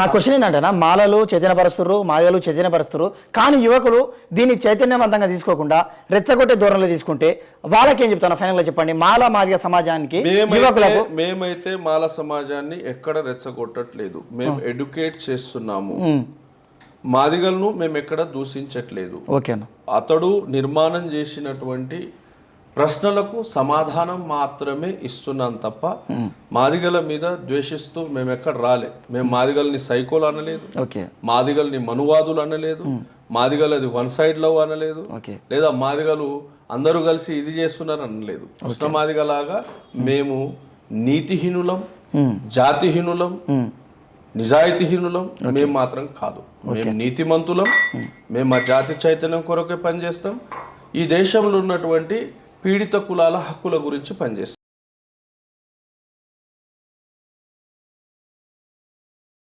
నా క్వశ్చన్ ఏంటంటే మాలలు చైతన్యపరుస్తున్నారు మాదిగలు చైతన్యపరుస్తున్నారు కానీ యువకులు దీన్ని చైతన్యవంతంగా తీసుకోకుండా రెచ్చగొట్టే ధోరణిలో తీసుకుంటే వాళ్ళకేం చెప్తాను ఫైనల్గా చెప్పండి. మాల మాదిగ సమాజానికి మేమైతే యువకులకు మేమైతే మాల సమాజాన్ని ఎక్కడ రెచ్చగొట్టట్లేదు. మేము ఎడ్యుకేట్ చేస్తున్నాము. మాదిగలను మేము ఎక్కడ దూషించట్లేదు. అతడు నిర్మాణం చేసినటువంటి ప్రశ్నలకు సమాధానం మాత్రమే ఇస్తున్నాం తప్ప మాదిగల మీద ద్వేషిస్తూ మేము ఎక్కడ రాలే. మేము మాదిగల్ని సైకోలు అనలేదు. ఓకే. మాదిగల్ని మనువాదులు అనలేదు. మాదిగలది వన్ సైడ్ లవ్ అనలేదు. ఓకే. లేదా మాదిగలు అందరూ కలిసి ఇది చేస్తున్నారు అనలేదు. కృష్ణ మాదిగలాగా మేము నీతిహీనులం జాతిహీనులం నిజాయితీహీనులం మేము మాత్రం కాదు. మేము నీతిమంతులం. మేము మా జాతి చైతన్యం కొరకే పనిచేస్తాం. ఈ దేశంలో ఉన్నటువంటి పీడిత కులాల హక్కుల గురించి పనిచేస్తుంది.